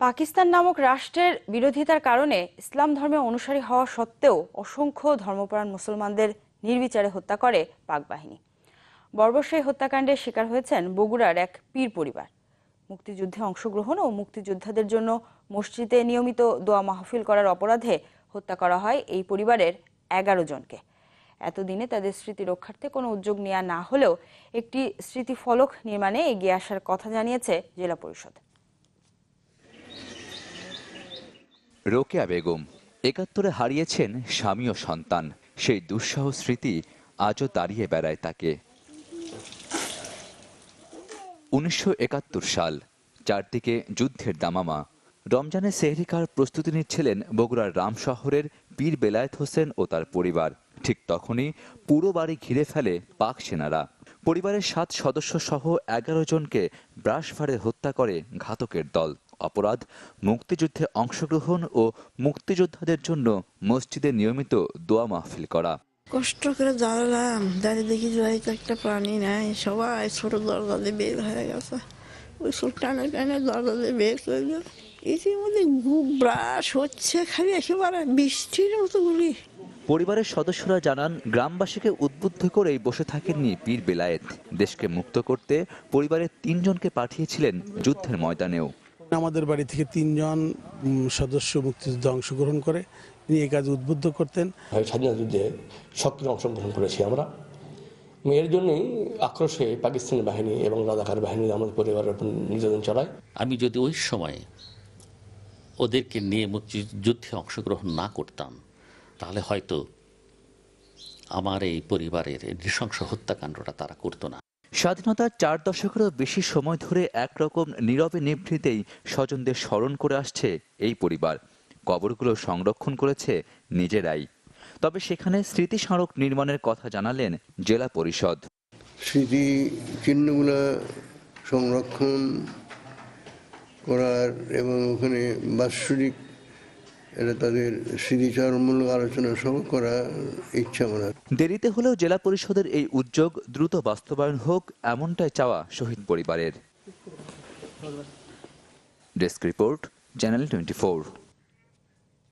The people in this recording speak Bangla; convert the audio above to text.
পাকিস্তান নামক রাষ্ট্রের বিরোধিতার কারণে ইসলাম ধর্মে অনুসারী হওয়া সত্ত্বেও অসংখ্য ধর্মপরায়ণ মুসলমানদের নির্বিচারে হত্যা করে পাক বাহিনী। বর্বর হত্যাকাণ্ডের শিকার হয়েছেন বগুড়ার এক পীর পরিবার। মুক্তিযুদ্ধে অংশগ্রহণ ও মুক্তিযোদ্ধাদের জন্য মসজিদে নিয়মিত দোয়া মাহফিল করার অপরাধে হত্যা করা হয় এই পরিবারের এগারো জনকে। এতদিনে তাদের স্মৃতি রক্ষার্থে কোনো উদ্যোগ নেওয়া না হলেও একটি স্মৃতিফলক নির্মাণে এগিয়ে আসার কথা জানিয়েছে জেলা পরিষদ। রোকেয়া বেগম একাত্তরে হারিয়েছেন স্বামী ও সন্তান। সেই দুঃসহ স্মৃতি আজও দাঁড়িয়ে বেড়ায় তাকে। উনিশশো একাত্তর সাল, চারদিকে যুদ্ধের দামামা। রমজানের সেহরিকার প্রস্তুতি নিচ্ছিলেন বগুড়ার রাম শহরের পীর বেলায়েত হোসেন ও তার পরিবার। ঠিক তখনই পুরো বাড়ি ঘিরে ফেলে পাক সেনারা। পরিবারের সাত সদস্য সহ এগারো জনকে ব্রাশভারে হত্যা করে ঘাতকের দল। অপরাধ মুক্তিযুদ্ধে অংশগ্রহণ ও মুক্তিযোদ্ধাদের জন্য মসজিদে নিয়মিত দোয়া মাহফিল করা। কষ্ট করে জ্বালালাম। দাঁড়িয়ে দেখি যে তো একটা প্রাণী নাই। সবাই ছোট দরজা দিয়ে বের হয়ে গেছে। ওই সব টানে টানে দরজা দিয়ে বের করে দিল ইতিমধ্যে ব্রাশ হচ্ছে খালি একেবারে বৃষ্টির মতো গুলি পরিবারের সদস্যরা জানান গ্রামবাসীকে উদ্বুদ্ধ করেই বসে থাকেননি পীর বেলায়েত। দেশকে মুক্ত করতে পরিবারের তিনজনকে পাঠিয়েছিলেন যুদ্ধের ময়দানেও। আমাদের বাড়ি থেকে তিনজন সদস্য মুক্তিযুদ্ধে অংশগ্রহণ করে। তিনি এই কাজে উদ্বুদ্ধ করতেন। হয় স্বাধীনতা যুদ্ধে সক্রিয় অংশগ্রহণ করেছি আমরা। এর জন্যই আক্রোশে পাকিস্তানি বাহিনী এবং রাজাকার বাহিনী আমাদের পরিবারের উপর নির্যাতন চালায়। আমি যদি ওই সময় ওদেরকে নিয়ে মুক্তিযুদ্ধে অংশগ্রহণ না করতাম তাহলে হয়তো আমার এই পরিবারের নৃশংস হত্যাকাণ্ডটা তারা করতো না। স্বাধীনতার চার দশকেরও বেশি সময় ধরে একরকম নীরবে নিভৃতেই স্বজনদের স্মরণ করে আসছে এই পরিবার। কবরগুলো সংরক্ষণ করেছে নিজেরাই। তবে সেখানে স্মৃতি স্মারক নির্মাণের কথা জানালেন জেলা পরিষদ। স্মৃতি চিহ্নগুলো সংরক্ষণ করার এবং ওখানে বাৎসরিক এটা তাদের স্মৃতিচারণমূলক আলোচনা সহ করা ইচ্ছা মনে দেরিতে হলেও জেলা পরিষদের এই উদ্যোগ দ্রুত বাস্তবায়ন হোক, এমনটাই চাওয়া শহীদ পরিবারের। Desk report, channel twenty